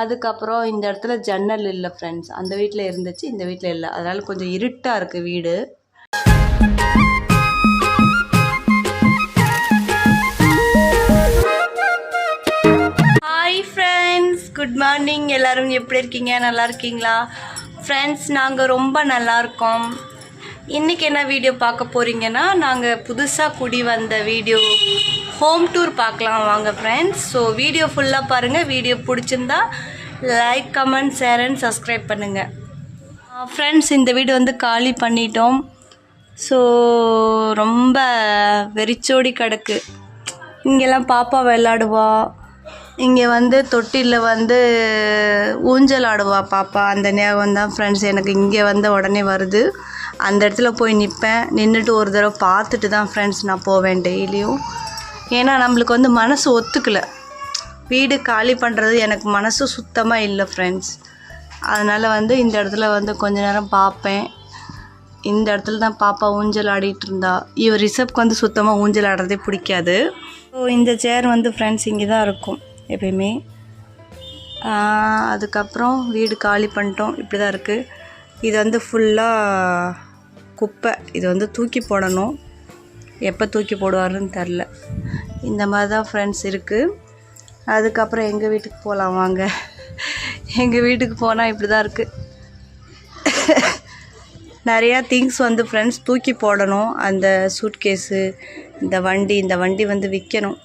அதுக்கப்புறம் இந்த இடத்துல ஜன்னல் இல்லை ஃப்ரெண்ட்ஸ் அந்த வீட்டில் இருந்துச்சு இந்த வீட்டில் இல்லை. அதனால் கொஞ்சம் இருட்டாக இருக்குது வீடு. ஹாய் ஃப்ரெண்ட்ஸ் குட் மார்னிங் எல்லாரும் எப்படி இருக்கீங்க? நல்லா இருக்கீங்களா? ஃப்ரெண்ட்ஸ் நாங்கள் ரொம்ப நல்லா இருக்கோம். இன்றைக்கி என்ன வீடியோ பார்க்க போகிறீங்கன்னா நாங்கள் புதுசாக குடி வந்த வீடியோ ஹோம் டூர் பார்க்கலாம் வாங்க ஃப்ரெண்ட்ஸ் ஸோ வீடியோ ஃபுல்லாக பாருங்கள் வீடியோ பிடிச்சிருந்தா like comment share and subscribe பண்ணுங்கள் ஃப்ரெண்ட்ஸ் இந்த வீடு வந்து காலி பண்ணிட்டோம். ஸோ ரொம்ப வெறிச்சோடி கிடக்கு. இங்கெல்லாம் பாப்பா விளாடுவா இங்கே வந்து தொட்டிலில் வந்து ஊஞ்சல் ஆடுவா பாப்பா. அந்த ஞாபகம் தான் ஃப்ரெண்ட்ஸ் எனக்கு இங்கே வந்து உடனே வருது. அந்த இடத்துல போய் நிற்பேன் நின்றுட்டு ஒரு தடவை பார்த்துட்டு தான் ஃப்ரெண்ட்ஸ் நான் போவேன் டெய்லியும் ஏன்னா நம்மளுக்கு வந்து மனசு ஒத்துக்கலை. வீடு காலி பண்ணுறது எனக்கு மனசு சுத்தமாக இல்லை ஃப்ரெண்ட்ஸ் அதனால் வந்து இந்த இடத்துல வந்து கொஞ்ச நேரம் பார்ப்பேன் இந்த இடத்துல தான் பாப்பா ஊஞ்சல் ஆடிட்டு இருந்தா. இவர் ரிசப்க்கு வந்து சுத்தமாக ஊஞ்சல் ஆடுறதே பிடிக்காது. ஸோ இந்த சேர் வந்து ஃப்ரெண்ட்ஸ் இங்கே தான் இருக்கும் எப்பயுமே. அதுக்கப்புறம் வீடு காலி பண்ணிட்டோம் இப்படி தான் இருக்குது இது வந்து ஃபுல்லாக குப்பை. இது வந்து தூக்கி போடணும். எப்போ தூக்கி போடுவாருன்னு தெரில. இந்த மாதிரி தான் ஃப்ரெண்ட்ஸ் இருக்குது அதுக்கப்புறம் எங்கள் வீட்டுக்கு போகலாம் வாங்க. எங்கள் வீட்டுக்கு போனால் இப்படி தான் இருக்குது நிறையா திங்ஸ் வந்து ஃப்ரெண்ட்ஸ் தூக்கி போடணும். அந்த சூட்கேஸு இந்த வண்டி இந்த வண்டி வந்து விற்கணும்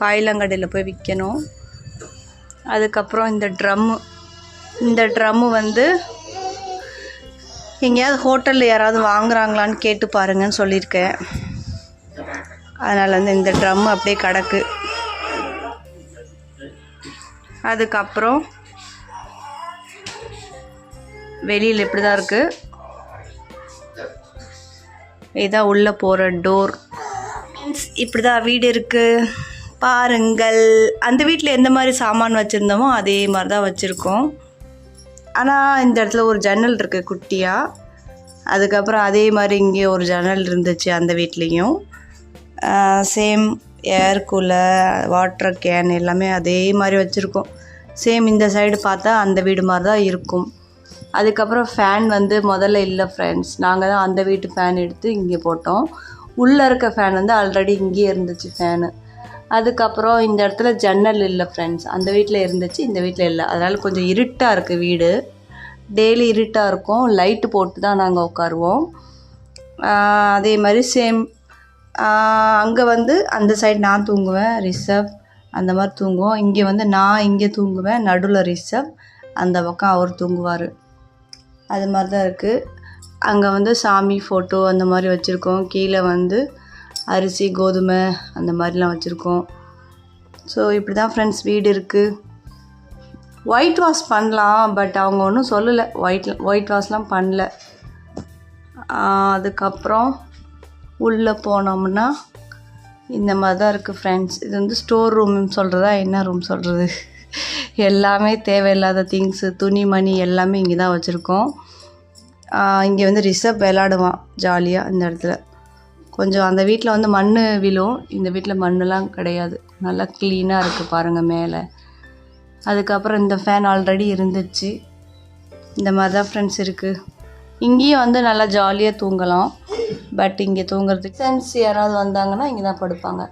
காயிலங்கடையில் போய் விற்கணும் அதுக்கப்புறம் இந்த ட்ரம்மு இந்த ட்ரம்மு வந்து எங்கேயாவது ஹோட்டலில் யாராவது வாங்குறாங்களான்னு கேட்டு பாருங்கன்னு சொல்லியிருக்கேன். அதனால் வந்து இந்த ட்ரம் அப்படியே கிடக்கு. அதுக்கப்புறம் வெளியில் இப்படி தான் இருக்குது இதான் உள்ளே போகிற டோர். இப்படி தான் வீடு இருக்குது பாருங்கள். அந்த வீட்டில் எந்த மாதிரி சாமான் வச்சுருந்தோமோ அதே மாதிரி தான் வச்சுருக்கோம். ஆனால் இந்த இடத்துல ஒரு ஜன்னல் இருக்குது குட்டியாக அதுக்கப்புறம் அதே மாதிரி இங்கே ஒரு ஜன்னல் இருந்துச்சு அந்த வீட்லேயும். Same air cooler water can எல்லாமே அதே மாதிரி வச்சுருக்கோம். சேம் இந்த சைடு பார்த்தா அந்த வீடு மாதிரி தான் இருக்கும். அதுக்கப்புறம் ஃபேன் வந்து முதல்ல இல்லை ஃப்ரெண்ட்ஸ் நாங்கள் தான் அந்த வீட்டு ஃபேன் எடுத்து இங்கே போட்டோம். உள்ளே இருக்க ஃபேன் வந்து ஆல்ரெடி இங்கேயே இருந்துச்சு ஃபேனு அதுக்கப்புறம் இந்த இடத்துல ஜன்னல் இல்லை ஃப்ரெண்ட்ஸ் அந்த வீட்டில் இருந்துச்சு இந்த வீட்டில் இல்லை. அதனால் கொஞ்சம் இருட்டாக இருக்குது வீடு. டெய்லி இருட்டாக இருக்கும். லைட்டு போட்டு தான் நாங்கள் உட்காருவோம் அதே மாதிரி சேம் அங்கே வந்து அந்த சைடு நான் தூங்குவேன் ரிஷப் அந்த மாதிரி தூங்குவோம். இங்கே வந்து நான் இங்கே தூங்குவேன் நடுவில் ரிஷப் அந்த பக்கம் அவர் தூங்குவார். அது மாதிரி தான் இருக்குது அங்கே வந்து சாமி ஃபோட்டோ அந்த மாதிரி வச்சுருக்கோம். கீழே வந்து அரிசி கோதுமை அந்த மாதிரிலாம் வச்சுருக்கோம். ஸோ இப்படி தான் ஃப்ரெண்ட்ஸ் வீடு இருக்குது ஒயிட் வாஷ் பண்ணலாம் பட் அவங்க ஒன்றும் சொல்லலை. ஒயிட் ஒயிட் வாஷ்லாம் பண்ணல. அதுக்கப்புறம் உள்ளே போனோம்னா இந்த மாதிரி தான் இருக்குது ஃப்ரெண்ட்ஸ் இது வந்து ஸ்டோர் ரூம்னு சொல்கிறதா என்ன ரூம் சொல்கிறது எல்லாமே தேவையில்லாத திங்ஸு துணிமணி எல்லாமே இங்கே தான் வச்சுருக்கோம் இங்கே வந்து ரிஷப் விளாடுவான் ஜாலியாக இந்த இடத்துல. கொஞ்சம் அந்த வீட்டில் வந்து மண் விழும். இந்த வீட்டில் மண்ணெலாம் கிடையாது. நல்லா க்ளீனாக இருக்குது பாருங்கள் மேலே. அதுக்கப்புறம் இந்த ஃபேன் ஆல்ரெடி இருந்துச்சு. இந்த மாதிரி தான் ஃப்ரெண்ட்ஸ் இருக்குது இங்கேயும் வந்து நல்லா ஜாலியாக தூங்கலாம். பட் இங்கே தூங்குறதுக்கு ஃப்ரெண்ட்ஸ் யாராவது வந்தாங்கன்னா இங்கே தான் படுப்பாங்க.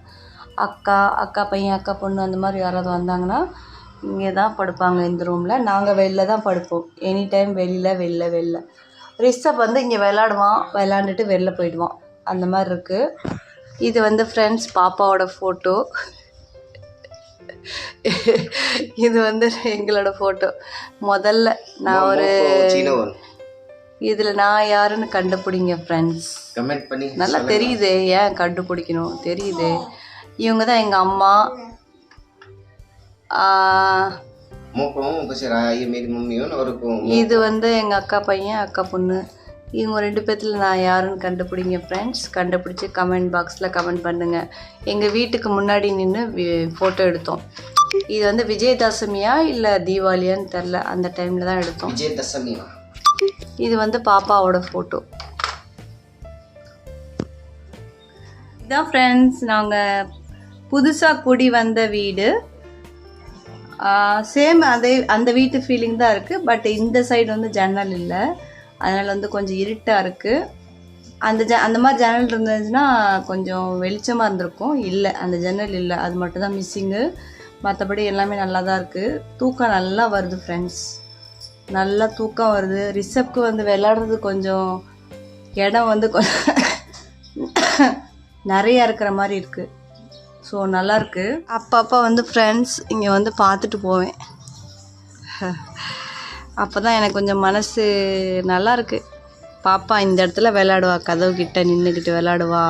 அக்கா அக்கா பையன் அக்கா பொண்ணு அந்த மாதிரி யாராவது வந்தாங்கன்னா இங்கே தான் படுப்பாங்க இந்த ரூமில் நாங்கள் வெளில தான் படுப்போம். எனி டைம் வெளியில் வெளில வெளில. ரிஷப் வந்து இங்கே விளாடுவான் விளாண்டுட்டு வெளில போயிடுவான். அந்த மாதிரி இருக்குது இது வந்து ஃப்ரெண்ட்ஸ் பாப்பாவோட ஃபோட்டோ இது வந்து எங்களோட ஃபோட்டோ முதல்ல நான் ஒரு இதில் நான் யாருன்னு கண்டுபிடிங்க ஃப்ரெண்ட்ஸ் பண்ணி நல்லா தெரியுது ஏன் கண்டுபிடிக்கணும்? தெரியுது. இவங்க தான் எங்கள் அம்மா. இது வந்து எங்கள் அக்கா பையன் அக்கா பொண்ணு. இவங்க ரெண்டு பேர்த்தில் நான் யாருன்னு கண்டுபிடிங்க ஃப்ரெண்ட்ஸ் கண்டுபிடிச்சி கமெண்ட் பாக்ஸில் கமெண்ட் பண்ணுங்கள் எங்கள் வீட்டுக்கு முன்னாடி நின்று ஃபோட்டோ எடுத்தோம். இது வந்து விஜயதசமியா இல்லை தீபாவளியான்னு தெரில அந்த டைமில் தான் எடுத்தோம். விஜயதசமி இது வந்து பாப்பாவோட ஃபோட்டோ இதான் ஃப்ரெண்ட்ஸ் நாங்கள் புதுசாக குடி வந்த வீடு. சேம் அதே அந்த வீட்டு ஃபீலிங் தான் இருக்குது பட் இந்த சைடு வந்து ஜன்னல் இல்லை. அதனால் வந்து கொஞ்சம் இருட்டாக இருக்குது அந்த ஜ அந்த மாதிரி ஜன்னல் இருந்துச்சுன்னா கொஞ்சம் வெளிச்சமாக இருந்திருக்கும். இல்லை அந்த ஜன்னல் இல்லை. அது மட்டும் தான் மிஸ்ஸிங்கு மற்றபடி எல்லாமே நல்லா தான் இருக்குது தூக்கம் நல்லா வருது ஃப்ரெண்ட்ஸ் நல்லா தூக்கம் வருது. ரிசப்க்கு வந்து விளாடுறது கொஞ்சம் இடம் வந்து கொஞ்சம் நிறையா இருக்கிற மாதிரி இருக்குது ஸோ நல்லாயிருக்கு அப்பப்போ வந்து ஃப்ரெண்ட்ஸ் இங்கே வந்து பார்த்துட்டு போவேன். அப்போ தான் எனக்கு கொஞ்சம் மனசு நல்லாயிருக்கு பாப்பா இந்த இடத்துல விளாடுவா கதவு கிட்ட நின்றுக்கிட்டு விளாடுவா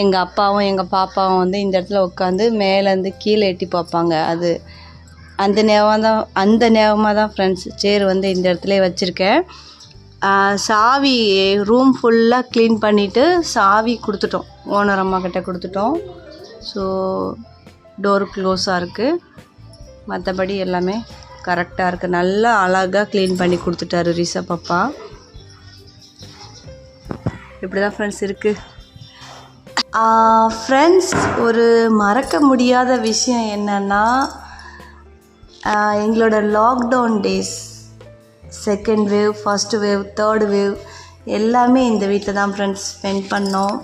எங்கள் அப்பாவும் எங்கள் பாப்பாவும் வந்து இந்த இடத்துல உட்காந்து மேலேருந்து கீழே எட்டி பார்ப்பாங்க அது அந்த ஞாபகம் தான் அந்த நேரமாக தான் ஃப்ரெண்ட்ஸ் சேர் வந்து இந்த இடத்துல வச்சுருக்கேன். சாவி ரூம் ஃபுல்லாக க்ளீன் பண்ணிவிட்டு சாவி கொடுத்துட்டோம். ஓனர் அம்மா கிட்ட கொடுத்துட்டோம். ஸோ டோர் க்ளோஸாக இருக்குது மற்றபடி எல்லாமே கரெக்டாக இருக்குது நல்லா அழகாக க்ளீன் பண்ணி கொடுத்துட்டாரு ரிஷப் அப்பா இப்படி தான் ஃப்ரெண்ட்ஸ் இருக்குது ஃப்ரெண்ட்ஸ் ஒரு மறக்க முடியாத விஷயம் என்னென்னா எங்களோட lockdown days second wave first wave third wave எல்லாமே இந்த வீட்டில் தான் ஃப்ரெண்ட்ஸ் ஸ்பெண்ட் பண்ணோம்.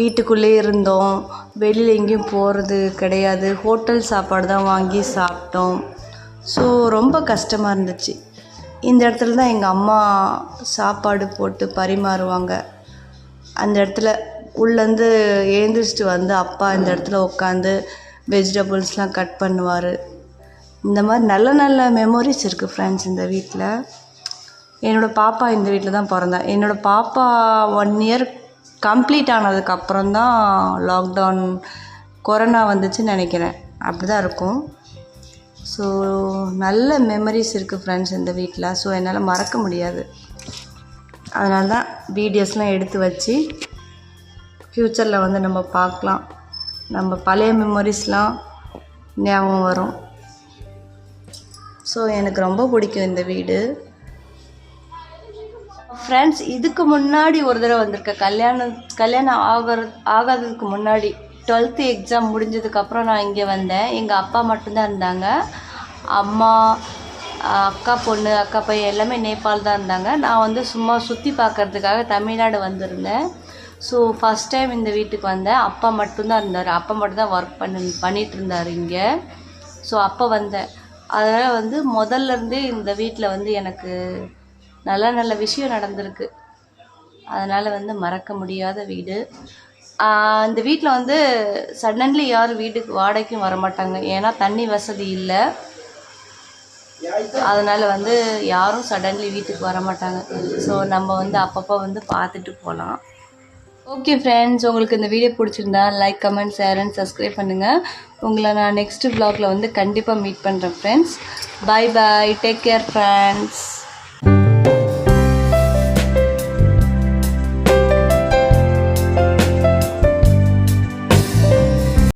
வீட்டுக்குள்ளே இருந்தோம். வெளியில் எங்கேயும் போகிறது கிடையாது. ஹோட்டல் சாப்பாடு தான் வாங்கி சாப்பிட்டோம். ஸோ ரொம்ப கஷ்டமாக இருந்துச்சு. இந்த இடத்துல தான் எங்கள் அம்மா சாப்பாடு போட்டு பரிமாறுவாங்க. அந்த இடத்துல உள்ளேருந்து எழுந்திரிச்சிட்டு வந்து அப்பா இந்த இடத்துல உட்காந்து வெஜிடபிள்ஸ்லாம் கட் பண்ணுவார். இந்த மாதிரி நல்ல நல்ல மெமரிஸ் இருக்குது ஃப்ரெண்ட்ஸ் இந்த வீட்டில் என்னோடய பாப்பா இந்த வீட்டில் தான் பிறந்தா. என்னோடய பாப்பா ஒன் இயர் கம்ப்ளீட் ஆனதுக்கப்புறம் தான் லாக்டவுன் கொரோனா வந்துச்சுன்னு நினைக்கிறேன். அப்படி தான் இருக்கும். ஸோ நல்ல மெமரிஸ் இருக்குது ஃப்ரெண்ட்ஸ் இந்த வீட்டில் ஸோ என்னால் மறக்க முடியாது. அதனால தான் வீடியோஸ்லாம் எடுத்து வச்சு ஃப்யூச்சரில் வந்து நம்ம பார்க்கலாம். நம்ம பழைய மெமரிஸ்லாம் ஞாபகம் வரும். ஸோ எனக்கு ரொம்ப பிடிக்கும் இந்த வீடு. ஃப்ரெண்ட்ஸ் இதுக்கு முன்னாடி ஒரு தடவை வந்திருக்கேன் கல்யாணம் கல்யாணம் ஆகிற ஆகாததுக்கு முன்னாடி. டுவெல்த்து எக்ஸாம் முடிஞ்சதுக்கப்புறம் நான் இங்கே வந்தேன். எங்கள் அப்பா மட்டும்தான் இருந்தாங்க. அம்மா அக்கா பொண்ணு அக்கா பையன் எல்லாமே நேபாள் தான் இருந்தாங்க. நான் வந்து சும்மா சுற்றி பார்க்கறதுக்காக தமிழ்நாடு வந்திருந்தேன். ஸோ ஃபஸ்ட் டைம் இந்த வீட்டுக்கு வந்தேன். அப்பா மட்டும்தான் இருந்தார். அப்பா மட்டும்தான் ஒர்க் பண்ணி பண்ணிகிட்டு இருந்தார் இங்கே. ஸோ அப்போ வந்தேன். அதனால் வந்து முதல்ல இருந்தே இந்த வீட்டில் வந்து எனக்கு நல்ல நல்ல விஷயம் நடந்திருக்கு. அதனால் வந்து மறக்க முடியாத வீடு. இந்த வீட்டில் வந்து சடன்லி யாரும் வீட்டுக்கு வாடகைக்கும் வர மாட்டாங்க ஏன்னா தண்ணி வசதி இல்லை. அதனால் வந்து யாரும் சடன்லி வீட்டுக்கு வர மாட்டாங்க ஸோ நம்ம வந்து அப்பப்போ வந்து பார்த்துட்டு போகலாம் ஓகே ஃப்ரெண்ட்ஸ் உங்களுக்கு இந்த வீடியோ பிடிச்சிருந்தா like comment share and subscribe பண்ணுங்கள் உங்களை நான் நெக்ஸ்ட் வ்ளாகில் வந்து கண்டிப்பாக மீட் பண்ணுறேன் friends bye bye take care friends